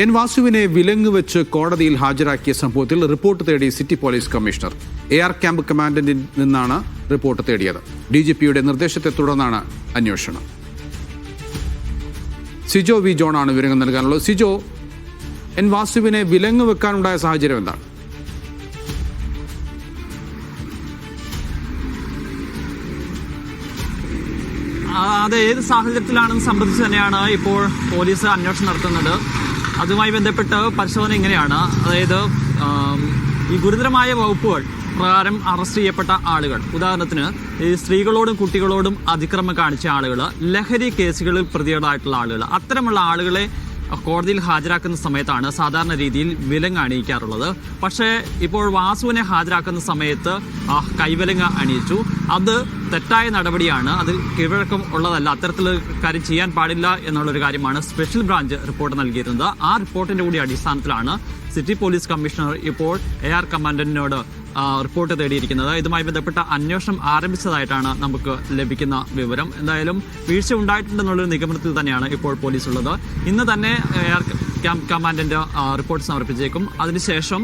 N വാസുവിനെ വിലങ്ങ് വെച്ച് കോടതിയിൽ ഹാജരാക്കിയ സംഭവത്തിൽ റിപ്പോർട്ട് തേടി city police commissioner. A R camp കമാൻഡന്റിൽ നിന്നാണ് റിപ്പോർട്ട് തേടിയത്. ഡി ജി പിയുടെ നിർദ്ദേശത്തെ തുടർന്നാണ് അന്വേഷണം. സിജോ വി ജോണാണ് വിവരങ്ങൾ നൽകാനുള്ളത്. സിജോ എൻ വാസുവിനെ വിലങ്ങ് വെക്കാനുണ്ടായ സാഹചര്യം എന്താണ്? അത് ഏത് സാഹചര്യത്തിലാണെന്ന് സംബന്ധിച്ച് തന്നെയാണ് ഇപ്പോൾ പോലീസ് അന്വേഷണം നടത്തുന്നത്. അതുമായി ബന്ധപ്പെട്ട പരിശോധന ഇങ്ങനെയാണ്. അതായത് ഈ ഗുരുതരമായ വകുപ്പുകൾ പ്രകാരം അറസ്റ്റ് ചെയ്യപ്പെട്ട ആളുകൾ. ഉദാഹരണത്തിന് ഈ സ്ത്രീകളോടും കുട്ടികളോടും അതിക്രമം കാണിച്ച ആളുകൾ ലഹരി കേസുകളിൽ പ്രതികളായിട്ടുള്ള ആളുകൾ അത്തരമുള്ള ആളുകളെ കോടതിയിൽ ഹാജരാക്കുന്ന സമയത്താണ് സാധാരണ രീതിയിൽ വിലങ്ങ് അണിയിക്കാറുള്ളത്. പക്ഷേ ഇപ്പോൾ വാസുവിനെ ഹാജരാക്കുന്ന സമയത്ത് കൈവിലങ്ങ് അണിയിച്ചു. അത് തെറ്റായ നടപടിയാണ്. അത് കീഴ്വഴക്കം ഉള്ളതല്ല. അത്തരത്തിൽ കാര്യം ചെയ്യാൻ പാടില്ല എന്നുള്ളൊരു കാര്യമാണ് സ്പെഷ്യൽ ബ്രാഞ്ച് റിപ്പോർട്ട് നൽകിയിരുന്നത്. ആ റിപ്പോർട്ടിന്റെ കൂടി അടിസ്ഥാനത്തിലാണ് സിറ്റി പോലീസ് കമ്മീഷണർ ഇപ്പോൾ എ ആർ കമാൻഡന്റിനോട് റിപ്പോർട്ട് തേടിയിരിക്കുന്നത്. ഇതുമായി ബന്ധപ്പെട്ട അന്വേഷണം ആരംഭിച്ചതായിട്ടാണ് നമുക്ക് ലഭിക്കുന്ന വിവരം. എന്തായാലും വീഴ്ച ഉണ്ടായിട്ടുണ്ടെന്നുള്ളൊരു നിഗമനത്തിൽ തന്നെയാണ് ഇപ്പോൾ പോലീസ് ഉള്ളത് ഇന്ന് തന്നെ എയർ ക്യാമ്പ് കമാൻഡിന്റെ റിപ്പോർട്ട് സമർപ്പിച്ചേക്കും. അതിനുശേഷം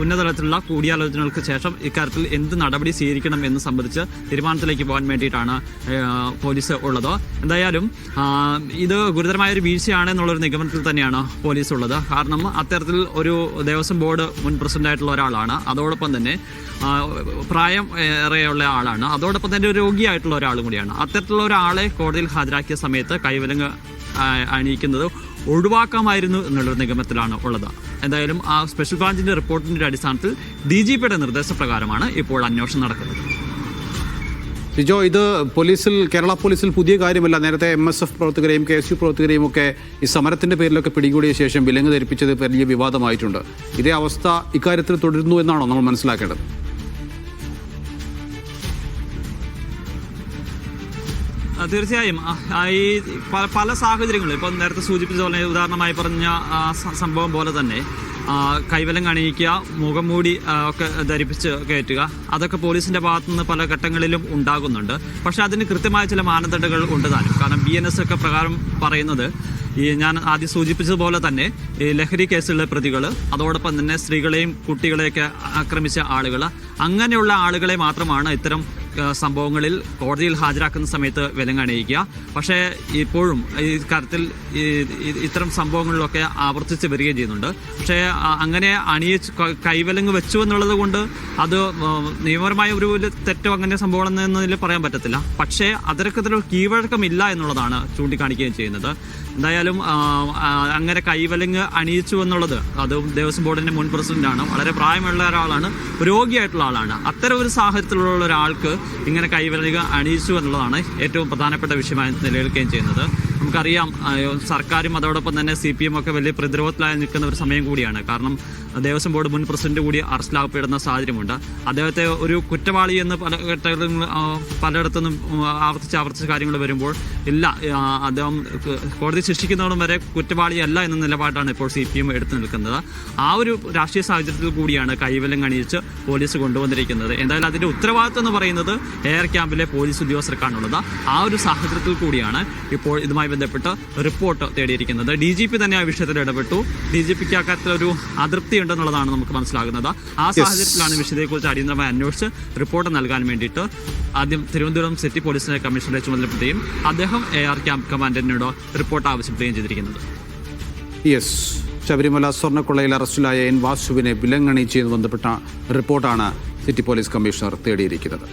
ഉന്നതതലത്തിലുള്ള കൂടിയാലോചനകൾക്ക് ശേഷം ഇക്കാര്യത്തിൽ എന്ത് നടപടി സ്വീകരിക്കണം എന്ന് സംബന്ധിച്ച് തീരുമാനത്തിലേക്ക് പോകാൻ വേണ്ടിയിട്ടാണ് പോലീസ് ഉള്ളത്. എന്തായാലും ഇത് ഗുരുതരമായ ഒരു വീഴ്ചയാണ് എന്നുള്ളൊരു നിഗമനത്തിൽ തന്നെയാണ് പോലീസ് ഉള്ളത് കാരണം അത്തരത്തിൽ ഒരു ദേവസ്വം ബോർഡ് മുൻ പ്രസിഡന്റായിട്ടുള്ള ഒരാളാണ്. അതോടൊപ്പം തന്നെ പ്രായം ഏറെയുള്ള ആളാണ്. അതോടൊപ്പം തന്നെ രോഗിയായിട്ടുള്ള ഒരാളും കൂടിയാണ്. അത്തരത്തിലുള്ള ഒരാളെ കോടതിയിൽ ഹാജരാക്കിയ സമയത്ത് കൈവലങ്ങ് അണിയിക്കുന്നത് ഒഴിവാക്കാമായിരുന്നു എന്നുള്ളൊരു നിഗമനത്തിലാണ് ഉള്ളത്. എന്തായാലും ആ സ്പെഷ്യൽ ബ്രാഞ്ചിന്റെ റിപ്പോർട്ടിന്റെ അടിസ്ഥാനത്തിൽ ഡി ജി പിയുടെ നിർദ്ദേശപ്രകാരമാണ് ഇപ്പോൾ അന്വേഷണം നടക്കുന്നത്. സിജോ ഇത് പോലീസിൽ കേരള പോലീസിൽ പുതിയ കാര്യമല്ല. നേരത്തെ എം എസ് എഫ് പ്രവർത്തകരെയും കെ എസ് യു പ്രവർത്തകരെയും ഒക്കെ ഈ സമരത്തിന്റെ പേരിലൊക്കെ പിടികൂടിയ ശേഷം വിലങ്ങ് ധരിപ്പിച്ചത് വലിയ വിവാദമായിട്ടുണ്ട്. ഇതേ അവസ്ഥ ഇക്കാര്യത്തിൽ തുടരുന്നു എന്നാണോ നമ്മൾ മനസ്സിലാക്കേണ്ടത്? തീർച്ചയായും. ഈ പല സാഹചര്യങ്ങളും. ഇപ്പം നേരത്തെ സൂചിപ്പിച്ച പോലെ ഉദാഹരണമായി പറഞ്ഞ സംഭവം പോലെ തന്നെ കൈവലം കാണിക്കുക മുഖം മൂടി ഒക്കെ ധരിപ്പിച്ച് കയറ്റുക. അതൊക്കെ പോലീസിന്റെ ഭാഗത്തു നിന്ന് പല ഘട്ടങ്ങളിലും ഉണ്ടാകുന്നുണ്ട്. പക്ഷെ അതിന് കൃത്യമായ ചില മാനദണ്ഡങ്ങൾ ഉണ്ട് താനും കാരണം ബി എൻ എസ് ഒക്കെ പ്രകാരം പറയുന്നത് ഈ ഞാൻ ആദ്യം സൂചിപ്പിച്ചതുപോലെ തന്നെ ഈ ലഹരി കേസുകളിലെ പ്രതികൾ അതോടൊപ്പം തന്നെ സ്ത്രീകളെയും കുട്ടികളെയൊക്കെ ആക്രമിച്ച ആളുകൾ അങ്ങനെയുള്ള ആളുകളെ മാത്രമാണ് ഇത്തരം സംഭവങ്ങളിൽ കോടതിയിൽ ഹാജരാക്കുന്ന സമയത്ത് വിലങ്ങണിയിക്കുക പക്ഷേ ഇപ്പോഴും ഈ കാര്യത്തിൽ ഇത്തരം സംഭവങ്ങളിലൊക്കെ ആവർത്തിച്ച് വരികയും ചെയ്യുന്നുണ്ട്. പക്ഷേ അങ്ങനെ അണിയിച്ച് കൈവലങ്ങ് വെച്ചു എന്നുള്ളത് കൊണ്ട് അത് നിയമപരമായ ഒരു തെറ്റോ അങ്ങനെ സംഭവം എന്നതിൽ പറയാൻ പറ്റത്തില്ല. പക്ഷേ അതിരക്കത്തിലൊരു കീഴ്വഴക്കമില്ല എന്നുള്ളതാണ് ചൂണ്ടിക്കാണിക്കുകയും ചെയ്യുന്നത്. എന്തായാലും അങ്ങനെ കൈവലങ്ങ് അണിയിച്ചു എന്നുള്ളത് അത് ദേവസ്വം ബോർഡിന്റെ മുൻ പ്രസിഡന്റാണ്. വളരെ പ്രായമുള്ള ഒരാളാണ്. രോഗിയായിട്ടുള്ള ആളാണ്. അത്തരം ഒരു സാഹചര്യത്തിലുള്ള ഒരാൾക്ക് ഇങ്ങനെ കൈവലങ്ങ് അണിയിച്ചു എന്നുള്ളതാണ് ഏറ്റവും പ്രധാനപ്പെട്ട വിഷയമായി നിലനിൽക്കുകയും ചെയ്യുന്നത്. നമുക്കറിയാം സർക്കാരും അതോടൊപ്പം തന്നെ സി പി എം ഒക്കെ വലിയ പ്രതിരോധത്തിലായി നിൽക്കുന്ന ഒരു സമയം കൂടിയാണ്. കാരണം ദേവസ്വം ബോർഡ് മുൻ പ്രസിഡന്റ് കൂടി അറസ്റ്റിലാക്കപ്പെടുന്ന സാഹചര്യമുണ്ട്. അദ്ദേഹത്തെ ഒരു കുറ്റവാളി എന്ന് പല ഘട്ടങ്ങളിലും പലയിടത്തുനിന്നും ആവർത്തിച്ച് ആവർത്തിച്ച് കാര്യങ്ങൾ വരുമ്പോൾ ഇല്ല. അദ്ദേഹം കോടതി ശിക്ഷിക്കുന്നതോടും വരെ കുറ്റവാളിയല്ല എന്ന നിലപാടാണ് ഇപ്പോൾ സി പി എം എടുത്തു നിൽക്കുന്നത്. ആ ഒരു രാഷ്ട്രീയ സാഹചര്യത്തിൽ കൂടിയാണ് കൈവലം കണിയിച്ച് പോലീസ് കൊണ്ടുവന്നിരിക്കുന്നത്. എന്തായാലും അതിന്റെ ഉത്തരവാദിത്വം എന്ന് പറയുന്നത് എയർ ക്യാമ്പിലെ പോലീസ് ഉദ്യോഗസ്ഥർക്കാണുള്ളത്. ആ ഒരു സാഹചര്യത്തിൽ കൂടിയാണ് ഇപ്പോൾ ഇതുമായി ബന്ധപ്പെട്ട് റിപ്പോർട്ട് തേടിയിരിക്കുന്നത്. ഡി ജി പി തന്നെ ആ വിഷയത്തിൽ ഇടപെട്ടു. ഡി ജി പിക്ക് അക്കാര്യത്തിൽ ഒരു അതൃപ്തി ഉണ്ടെന്നുള്ളതാണ് നമുക്ക് മനസ്സിലാകുന്നത്. ആ സാഹചര്യത്തിലാണ് വിഷയത്തെക്കുറിച്ച് അടിയന്തരമായി അന്വേഷിച്ച് റിപ്പോർട്ട് നൽകാൻ വേണ്ടിയിട്ട് ആദ്യം തിരുവനന്തപുരം സിറ്റി പോലീസിനെ കമ്മീഷണറെ ചുമതലപ്പെടുത്തുകയും അദ്ദേഹം എ ആർ ക്യാമ്പ് കമാൻഡന്റിനോട് റിപ്പോർട്ട് ആവശ്യപ്പെടുകയും ചെയ്തിരിക്കുന്നത് യെസ് ശബരിമല സ്വർണക്കൊള്ളയിൽ അറസ്റ്റിലായ എൻ വാസുവിനെ വിലങ്ങണിച്ചതുമായി ബന്ധപ്പെട്ട റിപ്പോർട്ടാണ് സിറ്റി പോലീസ് കമ്മീഷണർ തേടിയിരിക്കുന്നത്.